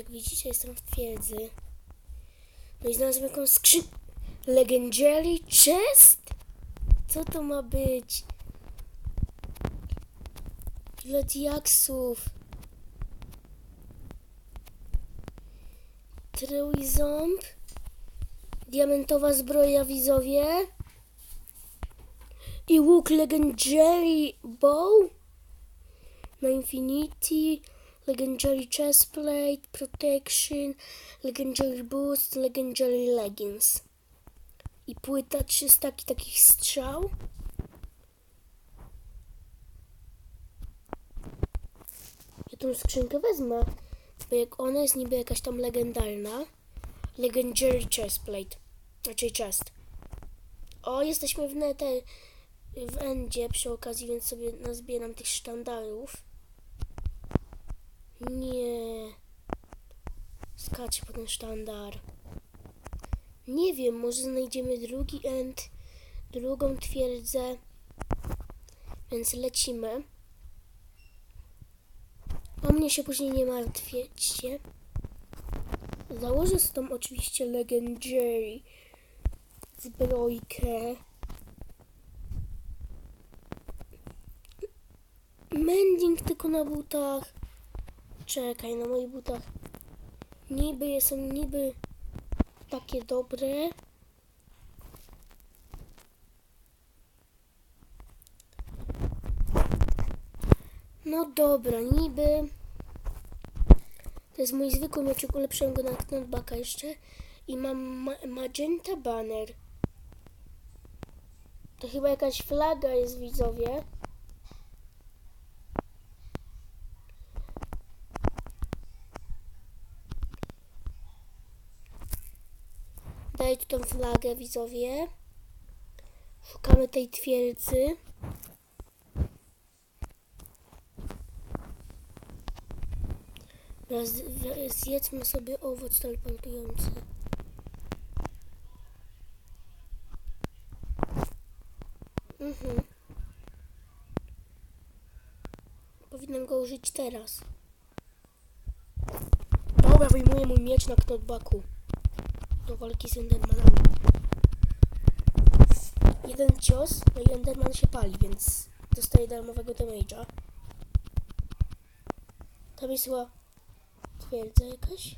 Jak widzicie, jestem w twierdzy. No i znalazłem jakąś skrzyn... Legendary Chest? Co to ma być? Ile diaksów? Trójząb? Diamentowa zbroja widzowie? I łuk Legendary Bow? Na Infinity, Legendary Chestplate, Protection, Legendary Boost, Legendary Leggings. I płyta 300 takich strzał. Ja tą skrzynkę wezmę, bo jak ona jest niby jakaś tam legendarna. Legendary Chestplate, raczej chest. O, jesteśmy w netę, w endzie przy okazji, więc sobie nazbieram tych sztandarów. Nie. Skacz po ten sztandar. Nie wiem, może znajdziemy drugi end, drugą twierdzę. Więc lecimy. O mnie się później nie martwicie. Założę z tą oczywiście Legendary zbrojkę. Mending tylko na butach. Czekaj, na moich butach. Niby są niby takie dobre. No dobra, niby. To jest mój zwykły mieczek, ulepszyłem go na knockbacka jeszcze. I mam ma magenta banner. To chyba jakaś flaga jest, widzowie. Daj tu tą flagę, widzowie. Szukamy tej twierdzy. Teraz z- zjedzmy sobie owoc teleportujący. Mhm. Powinnam go użyć teraz. Dobra, wyjmuję mój miecz na knockbacku. Do walki z Endermanami. Jeden cios, no i Enderman się pali, więc dostaje darmowego damage'a. Tam jest chyba twierdza jakaś.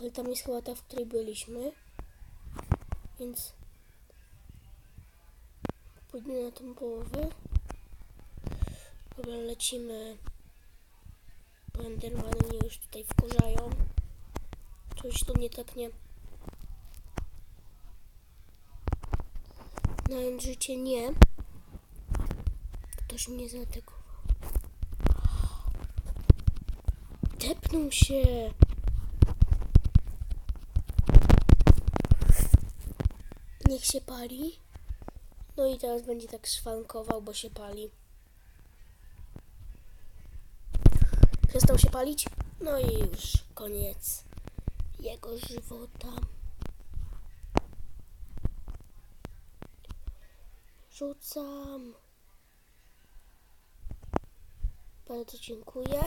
Ale tam jest chyba ta, w której byliśmy. Więc pójdę na tą połowę. Dobra, lecimy. Bo Endermany mnie już tutaj wkurzają. Coś tu nie tak nie. Na życie nie. Ktoś mnie zaatakował. Tepnął się. Niech się pali. No i teraz będzie tak szwankował, bo się pali. Przestał się palić. No i już koniec jego żywota. Rzucam. Bardzo dziękuję.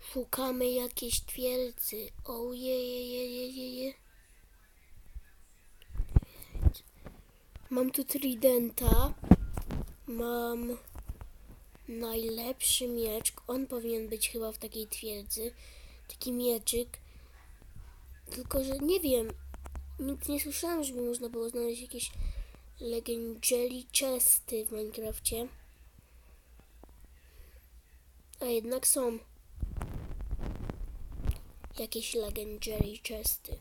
Szukamy jakiejś twierdzy. Ojejejejeje. Mam tu tridenta. Mam najlepszy miecz. On powinien być chyba w takiej twierdzy. Taki mieczyk. Tylko, że nie wiem. Nigdy nie słyszałem, żeby można było znaleźć jakieś legendary chesty w Minecrafcie. A jednak są jakieś legendary chesty.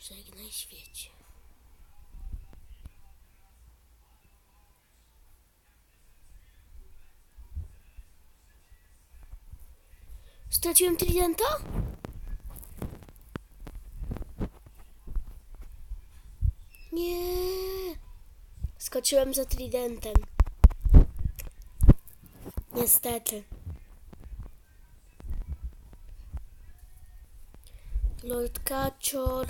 Żegnaj świecie. Straciłem tridenta? Nie. Skoczyłem za tridentem. Niestety. Lord Kaczor.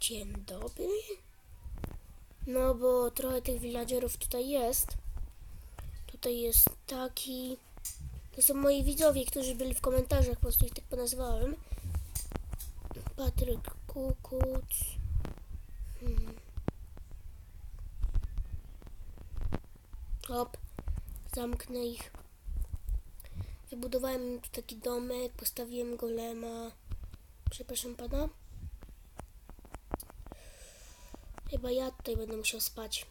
Dzień dobry. No bo trochę tych villagerów tutaj jest. Tutaj jest taki. To są moi widzowie, którzy byli w komentarzach, po prostu ich tak ponazwałem. Patryk Kukuc. Hmm. Hop. Zamknę ich. Wybudowałem tu taki domek, postawiłem golema. Przepraszam pana. Chyba ja tutaj będę musiał spać.